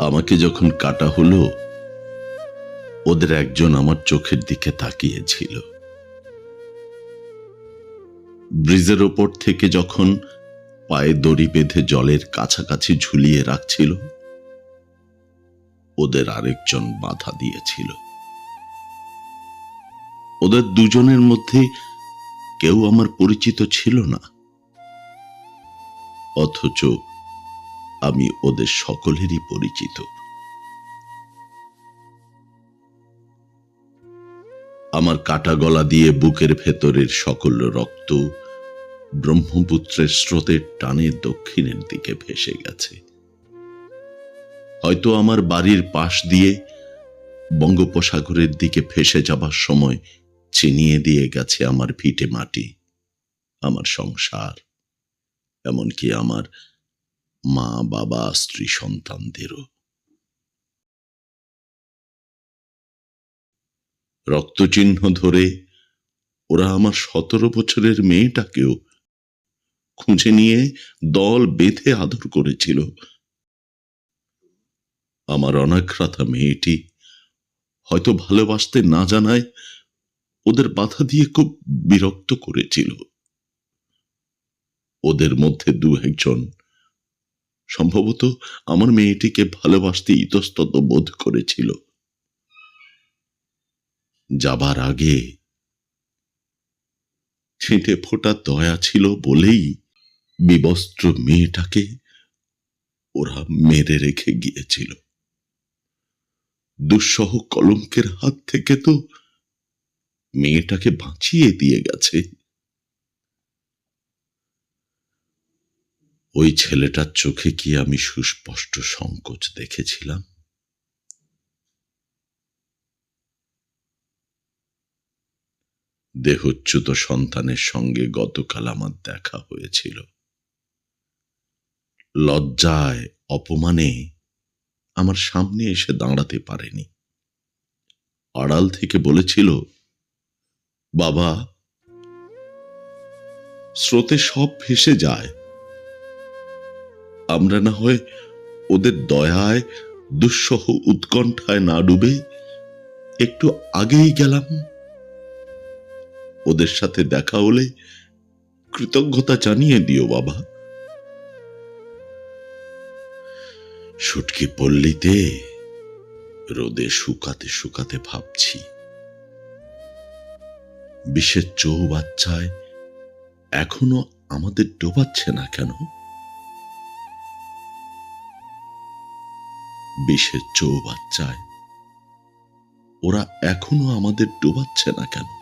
আমাকে যখন কাটা হলো, ওদের একজন আমার চোখের দিকে তাকিয়েছিল। ব্রিজের ওপর থেকে যখন পায়ে দড়ি বেঁধে জলের কাছাকাছি ঝুলিয়ে রাখছিল, ওদের আরেকজন বাধা দিয়েছিল। ওদের দুজনের মধ্যে কেউ আমার পরিচিত ছিল না। অথচ আমি ওদের সকলেরই পরিচিত। আমার কাটা গলা দিয়ে বুকের ভেতরের সকল রক্ত ব্রহ্মপুত্রের স্রোতের টানে দক্ষিণের দিকে ভেসে গেছে। হয়তো আমার বাড়ির পাশ দিয়ে বঙ্গোপসাগরের দিকে ভেসে যাবার সময় চিনিয়ে দিয়ে গেছে আমার ভিটে মাটি, আমার সংসার, এমনকি আমার মা, বাবা, স্ত্রী, সন্তানদেরও। রক্তচিহ্ন ধরে ওরা আমার সতেরো বছরের মেয়েটাকেও খুঁজে নিয়ে দল বেঁধে আদর করেছিল। আমার অনাঘ্রাতা মেয়েটি হয়তো ভালোবাসতে না জানায় ওদের বাধা দিয়ে খুব বিরক্ত করেছিল। ওদের মধ্যে দু একজন সম্ভবত আমার মেয়েটিকে ভালোবাসতে ইতস্তত বোধ করেছিল। যাবার আগে ছেঁটে ফোটা দয়া ছিল বলেই বিবস্ত্র মেয়েটাকে ওরা মেরে রেখে গিয়েছিল। দুঃসহ কলঙ্কের হাত থেকে তো মেয়েটাকে বাঁচিয়ে দিয়ে গেছে। ওই ছেলেটার চোখে কি আমি সুস্পষ্ট সংকোচ দেখেছিলাম? দেহচ্যুত সন্তানের সঙ্গে গতকাল আমার দেখা হয়েছিল। লজ্জায়, অপমানে আমার সামনে এসে দাঁড়াতে পারেনি। আড়াল থেকে বলেছিল, বাবা, স্রোতে সব ভেসে যায়। আমরা না হয় ওদের দয়ায়, দুঃসহ উৎকণ্ঠায় না ডুবে একটু আগেই গেলাম। ওদের সাথে দেখা হলে কৃতজ্ঞতা জানিয়ে দিও বাবা। সুটকি পল্লীতে রোদে শুকাতে শুকাতে ভাবছি। বিষের চৌবাচ্চায় এখনও আমাদের ডোবাচ্ছে না কেন? বিষের চৌবাচ্চায়। ওরা এখনও আমাদের ডোবাচ্ছে না কেন?